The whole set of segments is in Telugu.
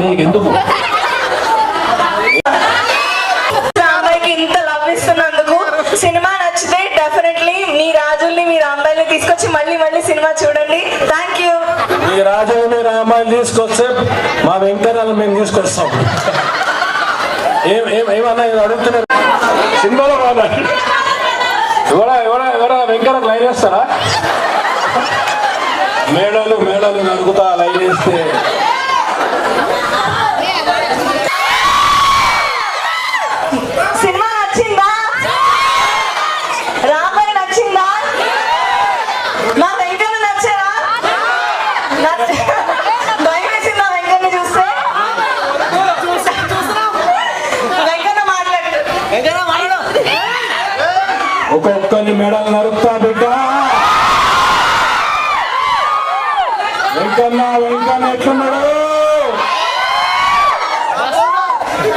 నీకెందుకు? రాంబాయికి ఇంత లవ్ ఇస్తున్నందుకు సినిమా నచ్చితే డెఫినెట్లీ మీ రాజుల్ని మీ రాంబాయిని తీసుకొచ్చి మళ్ళీ మళ్ళీ సినిమా చూడండి. థ్యాంక్ యూ మీ రాజు మీరు అమ్మాయిని తీసుకొస్తే మా వెంకన్నలు మేము తీసుకొస్తాం. ఏం ఏం ఏమన్నా అడుగుతున్నారు? సినిమాలో బాగా ఎవరా ఎవరా ఎవరా వెంకన్న లైన్ వేస్తారా మేడలు మేడలు నరుకుతా లైన్ వేస్తే ఒక్కొక్కరిని మెడలు నరుపుతా బిడ్డ. వెంకన్న వెంకన్న ఎట్లున్నాడు?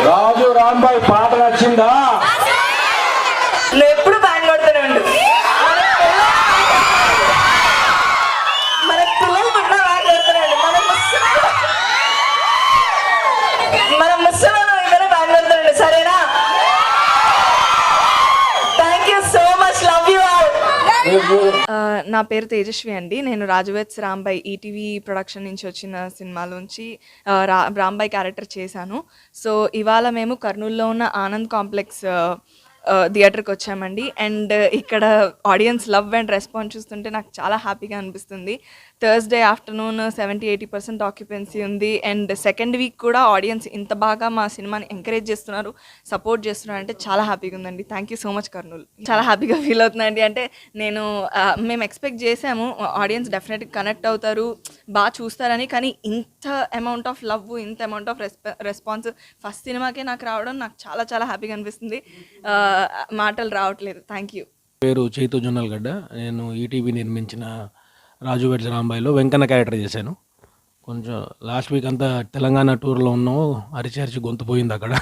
రాజు రాంబాయ్ పాట నచ్చిందా? ఎప్పుడు బ్యాండ్ కొడుతూనే ఉండు మన పిల్లలు పుట్టిన బ్యాండ్ కొడుతూనే మన ముసలి మన ముసలి నా పేరు తేజస్వి అండి. నేను రాజవేత్స్ రాంబాయ్ ఈటీవీ ప్రొడక్షన్ నుంచి వచ్చిన సినిమాలోంచి రా రాంబాయ్ క్యారెక్టర్ చేశాను. సో ఇవాళ మేము కర్నూలులో ఉన్న ఆనంద్ కాంప్లెక్స్ థియేటర్కి వచ్చామండి. అండ్ ఇక్కడ ఆడియన్స్ లవ్ అండ్ రెస్పాన్స్ చూస్తుంటే నాకు చాలా హ్యాపీగా అనిపిస్తుంది. Thursday afternoon seventy eighty percent occupancy ఉంది. అండ్ సెకండ్ వీక్ కూడా ఆడియన్స్ ఇంత బాగా మా సినిమాని ఎంకరేజ్ చేస్తున్నారు సపోర్ట్ చేస్తున్నారు అంటే చాలా హ్యాపీగా ఉందండి. Thank you so much Kurnool. చాలా హ్యాపీగా ఫీల్ అవుతుందండి అంటే నేను మేము ఎక్స్పెక్ట్ చేసాము ఆడియన్స్ డెఫినెట్గా కనెక్ట్ అవుతారు. బాగా చూస్తారని కానీ ఇంత అమౌంట్ ఆఫ్ లవ్ ఇంత అమౌంట్ ఆఫ్ రెస్పాన్స్ ఫస్ట్ సినిమాకే నాకు రావడం నాకు చాలా చాలా హ్యాపీగా అనిపిస్తుంది. మాటలు రావట్లేదు. థ్యాంక్ యూ పేరు చైతు జొన్నలగడ్డ నేను ఈటీవీ నిర్మించిన రాజు వెడ్జ రాంబాయిలో వెంకన్న క్యారెక్టర్ చేశాను. కొంచెం లాస్ట్ వీక్ అంతా తెలంగాణ టూర్లో ఉన్నాము అరిచి అరిచి గొంతు పోయింది అక్కడ.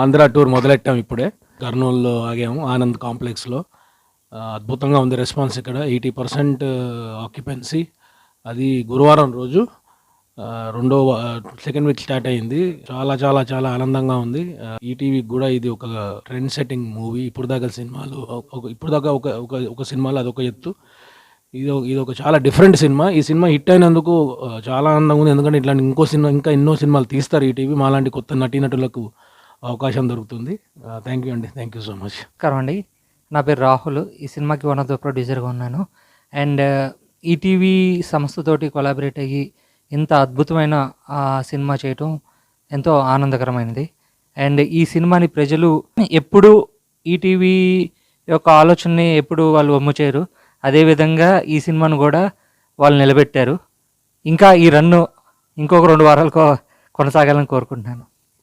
ఆంధ్ర టూర్ మొదలెట్టాము ఇప్పుడే. కర్నూలులో ఆగాము ఆనంద్ కాంప్లెక్స్లో. అద్భుతంగా ఉంది రెస్పాన్స్ ఇక్కడ. ఎయిటీ పర్సెంట్ ఆక్యుపెన్సీ అది గురువారం రోజు రెండో సెకండ్ వీక్ స్టార్ట్ అయింది. చాలా చాలా చాలా ఆనందంగా ఉంది. ఈటీవీకి కూడా ఇది ఒక ట్రెండ్ సెట్టింగ్ మూవీ. ఇప్పుడు దాకా సినిమాలు ఒక ఇప్పుడు దాకా ఒక ఒక ఒక సినిమాలో అదొక ఎత్తు. ఇది ఇది ఒక చాలా డిఫరెంట్ సినిమా. ఈ సినిమా హిట్ అయినందుకు చాలా ఆనందంగా ఉంది. ఎందుకంటే ఇట్లాంటి ఇంకో సినిమా ఇంకా ఎన్నో సినిమాలు తీస్తారు ఈటీవీ. మాలాంటి కొత్త నటీనటులకు అవకాశం దొరుకుతుంది. థ్యాంక్ యూ అండి. థ్యాంక్ యూ సో మచ్ నమస్కారం అండి. నా పేరు రాహుల్. ఈ సినిమాకి వన్ ఆఫ్ ద ప్రొడ్యూసర్గా ఉన్నాను. అండ్ ఈటీవీ సంస్థతోటి కొలాబరేట్ అయ్యి ఇంత అద్భుతమైన సినిమా చేయటం ఎంతో ఆనందకరమైనది. అండ్ ఈ సినిమాని ప్రజలు ఎప్పుడు ఈటీవీ యొక్క ఆలోచనని ఎప్పుడు వాళ్ళు అమ్ము చేయరు అదేవిధంగా ఈ సినిమాను కూడా వాళ్ళు నిలబెట్టారు. ఇంకా ఈ రన్ను ఇంకొక రెండు వారాలకు కొనసాగాలని కోరుకుంటున్నాను.